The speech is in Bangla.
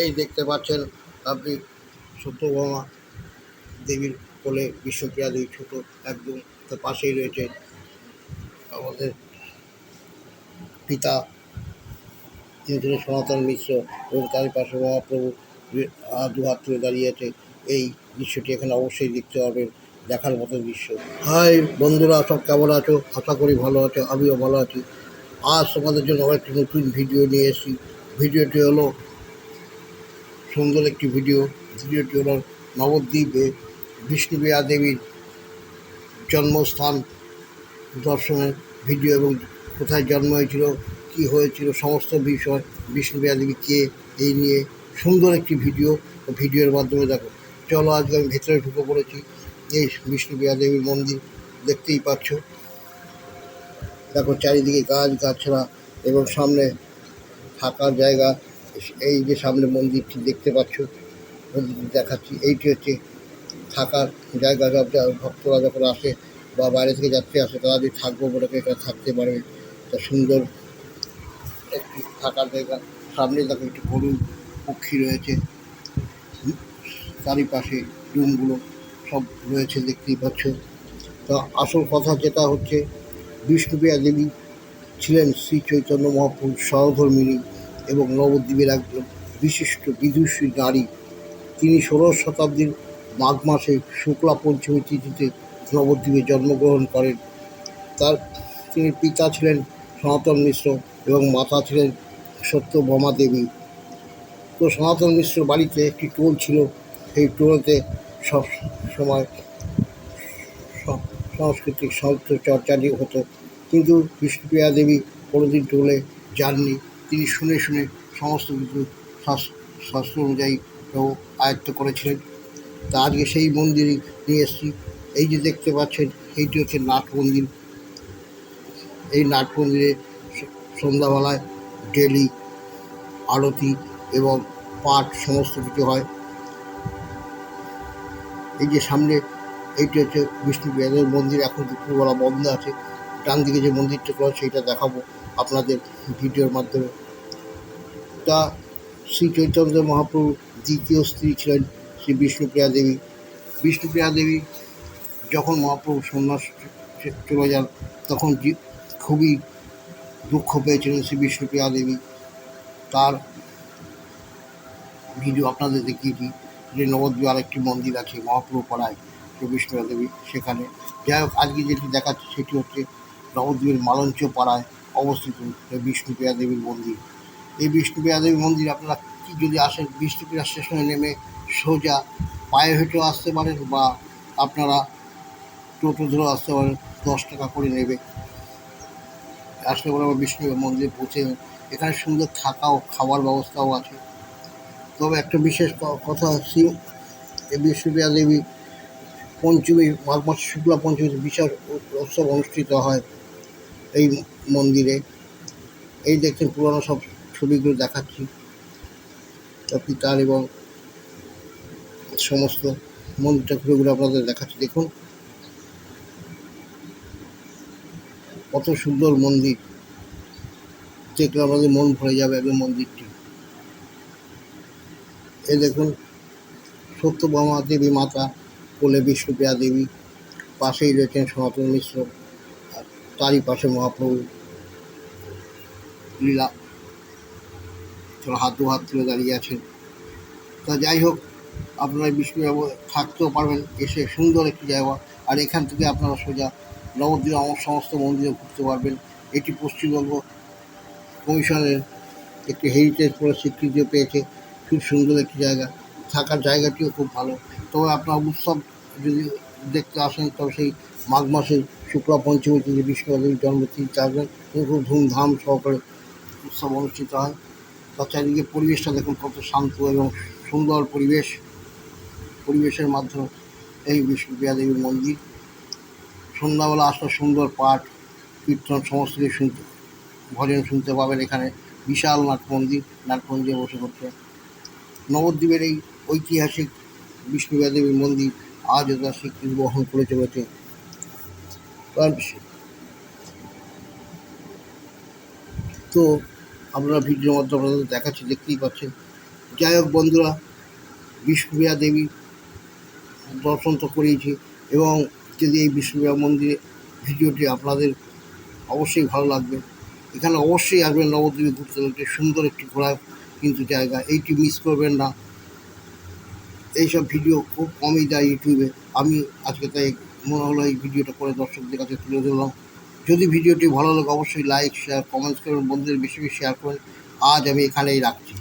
এই দেখতে পাচ্ছেন আপনি সত্যভামা দেবীর কোলে বিশ্বপ্রিয়া দেবী ছোট একদম তার পাশেই রয়েছে আমাদের পিতা তিনি সনাতন মিশ্র এবং তার পাশে মহাপ্রভু দু হাত তুলে দাঁড়িয়ে আছে, এই দৃশ্যটি এখানে অবশ্যই দেখতে পাবেন দেখার মতো দৃশ্য। হাই বন্ধুরা, সব কেমন আছো? আশা করি ভালো আছো, আমিও ভালো আছি। আজ তোমাদের জন্য একটি নতুন ভিডিও নিয়ে এসেছি। ভিডিওটি হলো সুন্দর একটি ভিডিও ভিডিওটি হলো নবদ্বীপে বিষ্ণুপ্রিয়া দেবীর জন্মস্থান দর্শনের ভিডিও এবং কোথায় জন্ম হয়েছিল, কী হয়েছিল, সমস্ত বিষয় বিষ্ণুপ্রিয়া দেবী কে, এই নিয়ে সুন্দর একটি ভিডিও ভিডিওর মাধ্যমে দেখো। চলো আজকে আমি ভেতরে ঢুকে পড়েছি, এই বিষ্ণুপ্রিয়া দেবীর মন্দির দেখতেই পাচ্ছ। দেখো চারিদিকে গাছ গাছড়া এবং সামনে থাকার জায়গা এই যে সামনে মন্দিরটি দেখতে পাচ্ছ মন্দিরটি দেখাচ্ছি, এইটি হচ্ছে থাকার জায়গা সব ভক্তরা যখন আসে বা বাইরে থেকে যাত্রী আসে, তারা যদি থাকব বলে এখানে থাকতে পারবে তা সুন্দর একটি থাকার জায়গা। সামনে দেখো একটি গরু পক্ষী রয়েছে। চারিপাশে রুমগুলো সব রয়েছে দেখতেই পাচ্ছ। তা আসল কথা যেটা হচ্ছে বিষ্ণুপ্রিয়া দেবী ছিলেন শ্রী চৈতন্য মহাপ্রভুর সহধর্মিণী এবং নবদ্বীপের একজন বিশিষ্ট বিদুষী নারী। তিনি ষোড়শ শতাব্দীর মাঘ মাসে শুক্লা পঞ্চমী তিথিতে নবদ্বীপে জন্মগ্রহণ করেন। তার তিনি পিতা ছিলেন সনাতন মিশ্র এবং মাতা ছিলেন সত্যভামা দেবী। তো সনাতন মিশ্র বাড়িতে একটি টোল ছিল। সেই টোলেতে সব সময় সাংস্কৃতিক সাহিত্য চর্চাটি হতো। কিন্তু বিষ্ণুপ্রিয়া দেবী কোনোদিন টোলে যাননি। তিনি শুনে শুনে সমস্ত কিছু শাস- শাস্ত্র অনুযায়ী আয়ত্ত করেছিলেন। তা আজকে সেই মন্দিরে নিয়ে এসেছি। এই যে দেখতে পাচ্ছেন, এইটি হচ্ছে নাট মন্দির। এই নাট মন্দিরে সন্ধ্যাবেলায় ডেলি আরতি এবং পাঠ সমস্ত কিছু হয়। এই যে সামনে এইটি হচ্ছে বিষ্ণুপ্রিয়াদের মন্দির। এখন দুপুরবেলা বন্ধ আছে। ডান দিকে যে মন্দিরটা করা সেইটা দেখাবো। আপনাদের ভিডিওর মাধ্যমে। তা শ্রী চৈতন্য মহাপ্রভু দ্বিতীয় স্ত্রী ছিলেন শ্রী বিষ্ণুপ্রিয়া দেবী। বিষ্ণুপ্রিয়া দেবী যখন মহাপ্রভু সন্ন্যাস চলে যান, তখন খুবই দুঃখ পেয়েছিলেন শ্রী বিষ্ণুপ্রিয়া দেবী। তার ভিডিও আপনাদের দেখিয়েছি যে নবদ্বীপে আরেকটি মন্দির আছে মহাপ্রভু পাড়ায় শ্রী বিষ্ণুপ্রিয়া দেবী সেখানে। যাই হোক, আজকে যেটি দেখাচ্ছে সেটি হচ্ছে নবদ্বীপের মালঞ্চ পাড়ায় অবস্থিত বিষ্ণুপ্রিয়া দেবীর মন্দির। এই বিষ্ণুপ্রিয়া দেবীর মন্দির আপনারা কি যদি আসেন বিষ্ণুপ্রিয়া স্টেশনে নেমে সোজা পায়ে হেঁটেও আসতে পারেন বা আপনারা টোটো ধরেও আসতে পারেন, দশ টাকা করে নেবে। আসলে পরে আবার বিষ্ণু মন্দিরে পৌঁছে এখানে সুন্দর থাকা ও খাওয়ার ব্যবস্থাও আছে। তবে একটা বিশেষ কথা হচ্ছে, এই বিষ্ণুপ্রিয়া দেবী পঞ্চমী মাঘ মাস শুক্লা পঞ্চমীতে বিশাল উৎসব অনুষ্ঠিত হয়। এই মন্দিরে। এই দেখছেন পুরোনো সব ছবিগুলো দেখাচ্ছি। তার পিতার এবং সমস্ত মন্দিরটা ঘুরে আপনাদের দেখাচ্ছি। দেখুন। কত সুন্দর মন্দির। দেখলে আমাদের মন ভরে যাবে একদম মন্দিরটি। এই দেখুন সত্যভামা দেবী মাতা কোলে বিষ্ণুপ্রিয়া দেবী, পাশেই রয়েছেন সনাতন মিশ্র। তারই পাশে মহাপ্রভু। লীলা। হাত দু হাত তুলে দাঁড়িয়ে আছেন। তা যাই হোক, আপনারা বিষ্ণু থাকতেও পারবেন, এসে সুন্দর একটি জায়গা। আর এখান থেকে আপনারা সোজা নবদ্বীপ, আমার সমস্ত মন্দিরে ঘুরতে পারবেন। এটি পশ্চিমবঙ্গ কমিশনের একটি হেরিটেজ বলে স্বীকৃতিও পেয়েছে। খুব সুন্দর একটি জায়গা। থাকার জায়গাটিও খুব ভালো। তবে আপনার উৎসব যদি দেখতে আসেন, তবে সেই মাঘ মাসের শুক্লা পঞ্চমীতে যে বিষ্ণুদেবীর জন্মতিথিতে আসবেন এবং খুব ধুমধাম সহকারে উৎসব অনুষ্ঠিত হয়। তার চারিদিকে পরিবেশটা দেখুন কত শান্ত এবং সুন্দর পরিবেশ। পরিবেশের মাধ্যমে এই বিষ্ণুপ্রিয়া দেবীর মন্দির। সন্ধ্যাবেলা আসলে সুন্দর পাঠ, কীর্তন, সমস্ত কিছু শুনতে, ভজন শুনতে পাবেন এখানে বিশাল নাট মন্দির নাট বসে করতে নবদ্বীপের এই ঐতিহাসিক বিষ্ণুপ্রিয়া দেবীর মন্দির আজও তার স্বীকৃতি বহন করে চলেছে। কারণ তো আপনারা ভিডিওর মাধ্যমে আপনাদের দেখাচ্ছি, দেখতেই পাচ্ছেন। যাই হোক বন্ধুরা বিষ্ণুপ্রিয়া দেবী দর্শন তো করিয়েছি এবং যদি এই বিষ্ণুপ্রিয়া মন্দিরে ভিডিওটি আপনাদের অবশ্যই ভালো লাগবে, এখানে অবশ্যই আসবেন নবদ্বীপে ঘুরতে। একটি সুন্দর একটি ঘোরার কিন্তু জায়গা, এইটি মিস করবেন না। এইসব ভিডিও খুব কমই দেয় ইউটিউবে। আমি আজকে তাই মনে হলো এই ভিডিওটা করে দর্শকদের কাছে তুলে ধরলাম। যদি ভিডিওটি ভালো লাগে, অবশ্যই লাইক শেয়ার কমেন্টস করবেন, বন্ধুদের বেশি বেশি শেয়ার করেন আজ আমি এখানেই রাখছি।